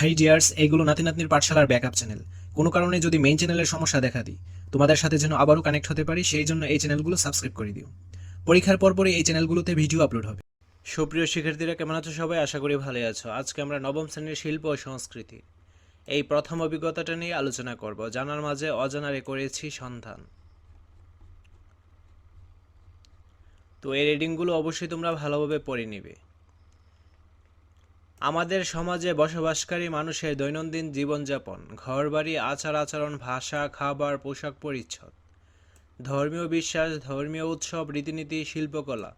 High dears এইগুলো নাতি নাতনির পাঠশালার ব্যাকআপ চ্যানেল। কোনো কারণে যদি মেইন চ্যানেলের সমস্যা দেখা দিই, তোমাদের সাথে যেন আবারও কানেক্ট হতে পারি, সেই জন্য এই চ্যানেলগুলো সাবস্ক্রাইব করে দিও। পরীক্ষার পরপরই এই চ্যানেলগুলোতে ভিডিও আপলোড হবে। সুপ্রিয় শিক্ষার্থীরা, কেমন আছো সবাই? আশা করি ভালোই আছো। আজকে আমরা নবম শ্রেণির শিল্প ও সংস্কৃতি এই প্রথম অভিজ্ঞতাটা নিয়ে আলোচনা করব। জানার মাঝে অজানারে করেছি সন্ধান। তো এই রিডিংগুলো অবশ্যই তোমরা ভালোভাবে পড়ে নিবে। আমাদের সমাজে বসবাসকারী মানুষের দৈনন্দিন জীবনযাপন, ঘরবাড়ি আচার আচরণ ভাষা, খাবার, পোশাক পরিচ্ছদ, ধর্মীয় বিশ্বাস, ধর্মীয় উৎসব, রীতিনীতি, শিল্পকলা,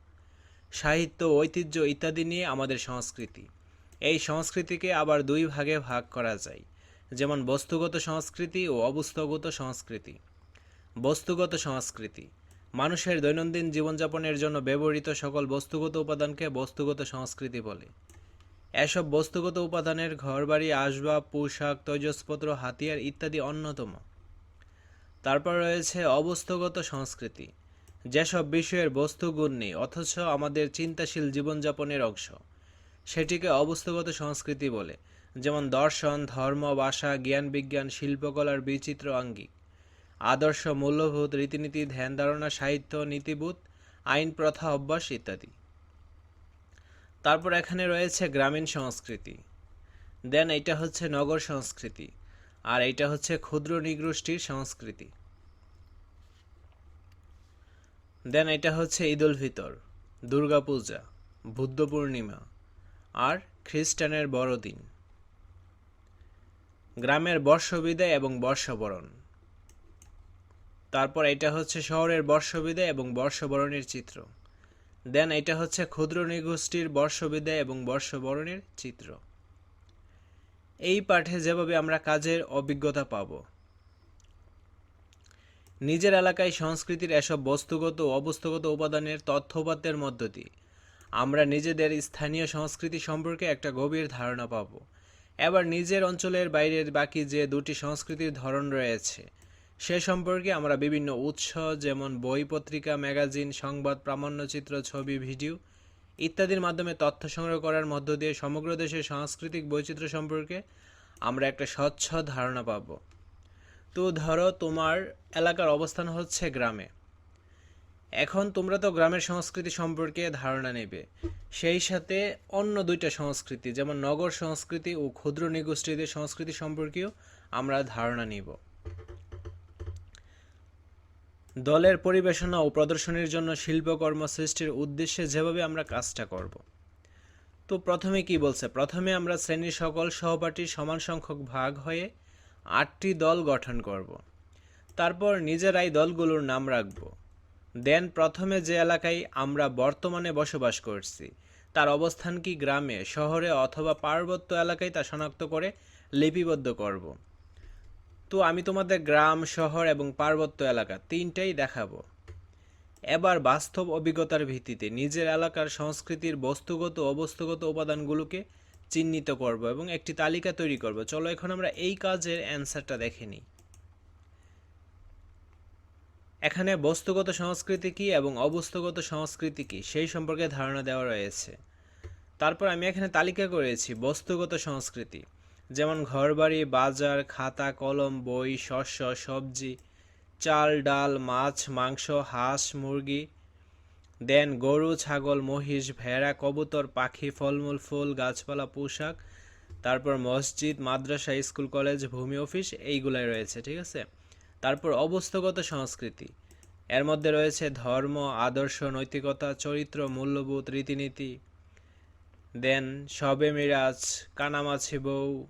সাহিত্য, ঐতিহ্য ইত্যাদি নিয়ে আমাদের সংস্কৃতি। এই সংস্কৃতিকে আবার দুই ভাগে ভাগ করা যায়, যেমন বস্তুগত সংস্কৃতি ও অবস্থাগত সংস্কৃতি। বস্তুগত সংস্কৃতি, মানুষের দৈনন্দিন জীবনযাপনের জন্য ব্যবহৃত সকল বস্তুগত উপাদানকে বস্তুগত সংস্কৃতি বলে। এসব বস্তুগত উপাদানের ঘরবাড়ি, আসবাব, পোশাক, তৈজসপত্র, হাতিয়ার ইত্যাদি অন্যতম। তারপর রয়েছে অবস্থাগত সংস্কৃতি। যেসব বিষয়ের বস্তুগুণ নেই, অথচ আমাদের চিন্তাশীল জীবনযাপনের অংশ। সেটিকে অবস্থগত সংস্কৃতি বলে, যেমন দর্শন, ধর্ম, ভাষা জ্ঞান বিজ্ঞান শিল্পকলার বিচিত্র আঙ্গিক। আদর্শ, মূল্যবোধ, রীতিনীতি, ধ্যান ধারণা, সাহিত্য, নীতিবোধ, আইন, প্রথা, অভ্যাস ইত্যাদি। তারপর এখানে রয়েছে গ্রামীণ সংস্কৃতি। দেন এটা হচ্ছে নগর সংস্কৃতি আর এটা হচ্ছে ক্ষুদ্র নিগোষ্ঠীর সংস্কৃতি। দেন এটা হচ্ছে ঈদ উল ফিতর দুর্গাপূজা বুদ্ধ পূর্ণিমা আর খ্রিস্টানের বড়দিন। গ্রামের বর্ষবিদায় এবং বর্ষবরণ। তারপর এটা হচ্ছে শহরের বর্ষবিদায় এবং বর্ষবরণের চিত্র। দেন এটা হচ্ছে ক্ষুদ্র নৃগোষ্ঠীর বর্ষবিদায় এবং বর্ষবরণের চিত্র। এই পাঠে যেভাবে আমরা কাজের অভিজ্ঞতা পাব। নিজের এলাকায় সংস্কৃতির এসব বস্তুগত ও অবস্থাগত উপাদানের তথ্যপাতের মধ্য দিয়ে আমরা নিজেদের স্থানীয় সংস্কৃতি সম্পর্কে একটা গভীর ধারণা পাব। এবার নিজের অঞ্চলের বাইরের বাকি যে দুটি সংস্কৃতির ধরন রয়েছে সে সম্পর্কে আমরা বিভিন্ন উৎস, যেমন বই পত্রিকা ম্যাগাজিন, সংবাদ, প্রামাণ্যচিত্র, ছবি, ভিডিও ইত্যাদির মাধ্যমে তথ্য সংগ্রহ করার মধ্য দিয়ে সমগ্র দেশের সাংস্কৃতিক বৈচিত্র্য সম্পর্কে আমরা একটা স্বচ্ছ ধারণা পাব। তো ধরো তোমার এলাকার অবস্থান হচ্ছে গ্রামে। এখন তোমরা তো গ্রামের সংস্কৃতি সম্পর্কে ধারণা নেবে। সেই সাথে অন্য দুইটা সংস্কৃতি, যেমন নগর সংস্কৃতি ও ক্ষুদ্র নিগোষ্ঠীদের সংস্কৃতি সম্পর্কেও আমরা ধারণা নিব। দলের পরিবেশনা ও প্রদর্শনীর জন্য শিল্পকর্ম সৃষ্টির উদ্দেশ্যে যেভাবে আমরা কাজটা করব। তো প্রথমে কি বলছে? প্রথমে আমরা শ্রেণির সকল সহপাঠী সমান সংখ্যক ভাগ হয়ে আটটি দল গঠন করব। তারপর নিজেরাই দলগুলোর নাম রাখব। দেন প্রথমে যে এলাকায় আমরা বর্তমানে বসবাস করছি, তার অবস্থান কি গ্রামে, শহরে অথবা পার্বত্য এলাকায় তা শনাক্ত করে লিপিবদ্ধ করব। তো আমি তোমাদের গ্রাম, শহর এবং পার্বত্য এলাকা তিনটাই দেখাবো। এবার বাস্তব অভিজ্ঞতার ভিত্তিতে নিজের এলাকার সংস্কৃতির বস্তুগত ও অবস্থাগত উপাদানগুলোকে চিহ্নিত করব এবং একটি তালিকা তৈরি করব। চলো এখন আমরা এই কাজের অ্যান্সারটা দেখে নিই। এখানে বস্তুগত সংস্কৃতি কী এবং অবস্থাগত সংস্কৃতি কী সেই সম্পর্কে ধারণা দেওয়া রয়েছে। তারপর আমি এখানে তালিকা করেছি বস্তুগত সংস্কৃতি। যেমন ঘরবাড়ি, বাজার, খাতা, কলম, বই, শস্য, সবজি, চাল, ডাল, মাছ, মাংস, হাঁস, মুরগি, দেন গরু, ছাগল, মহিষ, ভেড়া, কবুতর, পাখি, ফলমূল, ফুল, গাছপালা, পোশাক, তারপর মসজিদ, মাদ্রাসা, স্কুল, কলেজ, ভূমি অফিস, এইগুলাই রয়েছে, ঠিক আছে? তারপর অবস্থাগত সংস্কৃতি। এর মধ্যে রয়েছে ধর্ম, আদর্শ, নৈতিকতা, চরিত্র, মূল্যবোধ, রীতিনীতি দেন শবে মিরাজ, কানামাছি বউ,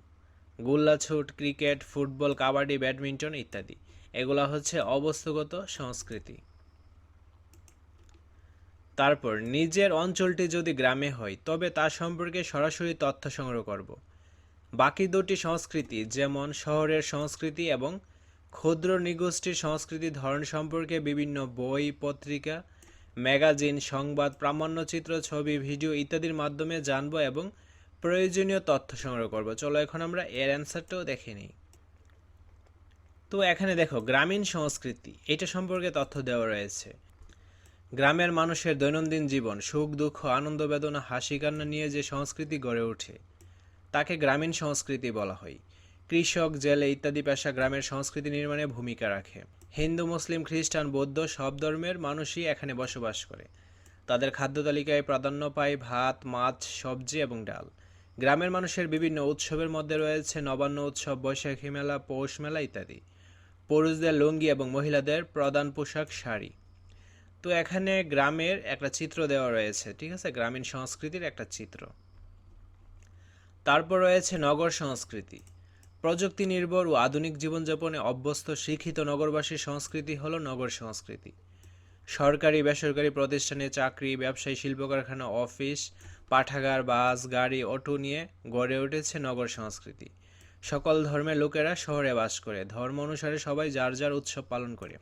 গুল্লাছুট, ক্রিকেট, ফুটবল, কাবাডি, ব্যাডমিন্টন ইত্যাদি। এগুলা হচ্ছে অবস্থাগত সংস্কৃতি। তারপর, নিজের অঞ্চলটি যদি গ্রামে হয়, তবে তা সম্পর্কে সরাসরি তথ্য সংগ্রহ করব। বাকি দুটি সংস্কৃতি, যেমন শহরের সংস্কৃতি এবং ক্ষুদ্র নিগোষ্ঠীর সংস্কৃতির ধরন সম্পর্কে বিভিন্ন বই, পত্রিকা ম্যাগাজিন, সংবাদ, প্রামাণ্যচিত্র, ছবি, ভিডিও ইত্যাদির মাধ্যমে জানব এবং প্রয়োজনীয় তথ্য সংগ্রহ করব। চলো এখন আমরা এর অ্যান্সারটাও দেখে নিই। তো এখানে দেখো, গ্রামীণ সংস্কৃতি, এটা সম্পর্কে তথ্য দেওয়া রয়েছে। গ্রামের মানুষের দৈনন্দিন জীবন, সুখ, দুঃখ, আনন্দ, বেদনা, হাসি, কান্না নিয়ে যে সংস্কৃতি গড়ে ওঠে, তাকে গ্রামীণ সংস্কৃতি বলা হয়। কৃষক, জেলে ইত্যাদি পেশা গ্রামের সংস্কৃতি নির্মাণে ভূমিকা রাখে। হিন্দু, মুসলিম, খ্রিস্টান, বৌদ্ধ সব ধর্মের মানুষই এখানে বসবাস করে। তাদের খাদ্য তালিকায় প্রাধান্য পায় ভাত, মাছ, সবজি এবং ডাল। গ্রামের মানুষের বিভিন্ন উৎসবের মধ্যে রয়েছে নবান্ন উৎসব, বৈশাখী মেলা, পৌষ মেলা ইত্যাদি। পুরুষদের লুঙ্গি এবং মহিলাদের প্রধান পোশাক শাড়ি। তো এখানে গ্রামের একটা চিত্র দেওয়া রয়েছে, ঠিক আছে? গ্রামীণ সংস্কৃতির একটা চিত্র। তারপর রয়েছে নগর সংস্কৃতি। প্রযুক্তি নির্ভর ও আধুনিক জীবনযাপনে অভ্যস্ত শিক্ষিত নগরবাসীর সংস্কৃতি হলো নগর সংস্কৃতি। সরকারি, বেসরকারি প্রতিষ্ঠানে চাকরি, ব্যবসায়ী শিল্প কারখানা অফিস, পাঠাগার, বাস, গাড়ি, অটো নিয়ে গড়ে উঠেছে নগর সংস্কৃতি। সকল ধর্মের লোকেরা শহরে বাস করে, ধর্ম অনুসারে সবাই যার যার উৎসব পালন করে।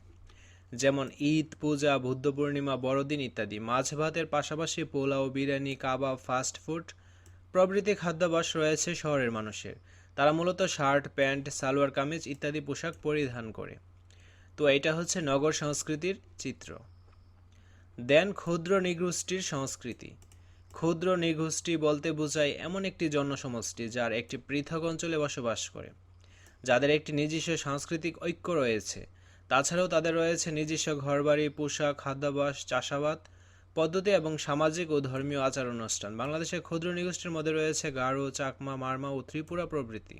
যেমন ঈদ, পূজা, বুদ্ধ পূর্ণিমা, বড়দিন ইত্যাদি। মাছ ভাতের পাশাপাশি পোলাও, বিরিয়ানি, কাবাব ফাস্ট ফুড প্রভৃতি খাদ্যাভ্যাস রয়েছে শহরের মানুষের। তারা মূলত শার্ট, প্যান্ট, সালোয়ার কামিজ ইত্যাদি পোশাক পরিধান করে। তো এটা হচ্ছে নগর সংস্কৃতির চিত্র। দেন ক্ষুদ্র নিগোষ্ঠীর সংস্কৃতি। ক্ষুদ্র নিগোষ্ঠী বলতে বোঝায় এমন একটি জনসমষ্টি যার একটি পৃথক অঞ্চলে বসবাস করে, যাদের একটি নিজস্ব সাংস্কৃতিক ঐক্য রয়েছে। তাছাড়াও তাদের রয়েছে নিজস্ব ঘরবাড়ি, পোশাক, খাদ্যাভ্যাস, চাষাবাদ পদ্ধতি এবং সামাজিক ও ধর্মীয় আচার অনুষ্ঠান। বাংলাদেশের ক্ষুদ্র নিগোষ্ঠীর মধ্যে রয়েছে গারো, চাকমা, মারমা ও ত্রিপুরা প্রভৃতি।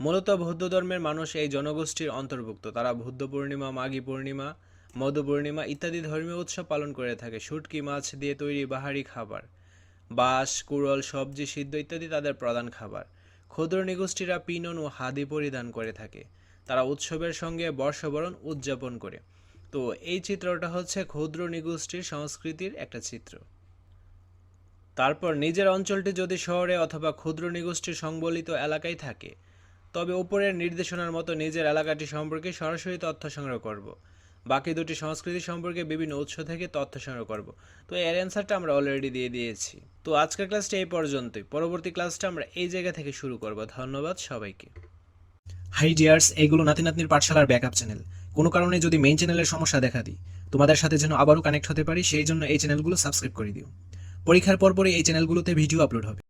মূলত বৌদ্ধ ধর্মের মানুষ এই জনগোষ্ঠীর অন্তর্ভুক্ত। তারা বুদ্ধ পূর্ণিমা, মাঘী পূর্ণিমা, মধু পূর্ণিমা ইত্যাদি ধর্মীয় উৎসব পালন করে থাকে। শুটকি, মাছ দিয়ে তৈরি বাহারি খাবার, বাঁশ, কুড়ল, সবজি সিদ্ধ ইত্যাদি তাদের প্রধান খাবার। ক্ষুদ্র নিগোষ্ঠীরা পিনন ও হাদি পরিধান করে থাকে। তারা উৎসবের সঙ্গে বর্ষবরণ উদযাপন করে। তো এই চিত্রটা হচ্ছে ক্ষুদ্র নিগোষ্ঠীর সংস্কৃতির একটা চিত্র। তারপর নিজের অঞ্চলটি যদি শহরে অথবা ক্ষুদ্র নিগোষ্ঠীর সংবলিত এলাকায় থাকে, তবে উপরের নির্দেশনার মতো নিজের এলাকাটি সম্পর্কে সরাসরি তথ্য সংগ্রহ করব। বাকি দুটি সংস্কৃতি সম্পর্কে বিভিন্ন উৎস থেকে তথ্য সংগ্রহ করব। তো এর অ্যান্সারটা আমরা অলরেডি দিয়ে দিয়েছি। তো আজকের ক্লাসটা এই পর্যন্তই। পরবর্তী ক্লাসটা আমরা এই জায়গা থেকে শুরু করব। ধন্যবাদ সবাইকে। হাই ডিয়ার্স এগুলো নাতি নাতনির পাঠশালার ব্যাকআপ চ্যানেল কোনো কারণে যদি মেইন চ্যানেলের সমস্যা দেখা দিই, তোমাদের সাথে যেন আবারও কানেক্ট হতে পারি, সেই জন্য এই চ্যানেলগুলো সাবস্ক্রাইব করে দিও। পরীক্ষার পরপরই এই চ্যানেলগুলোতে ভিডিও আপলোড হবে।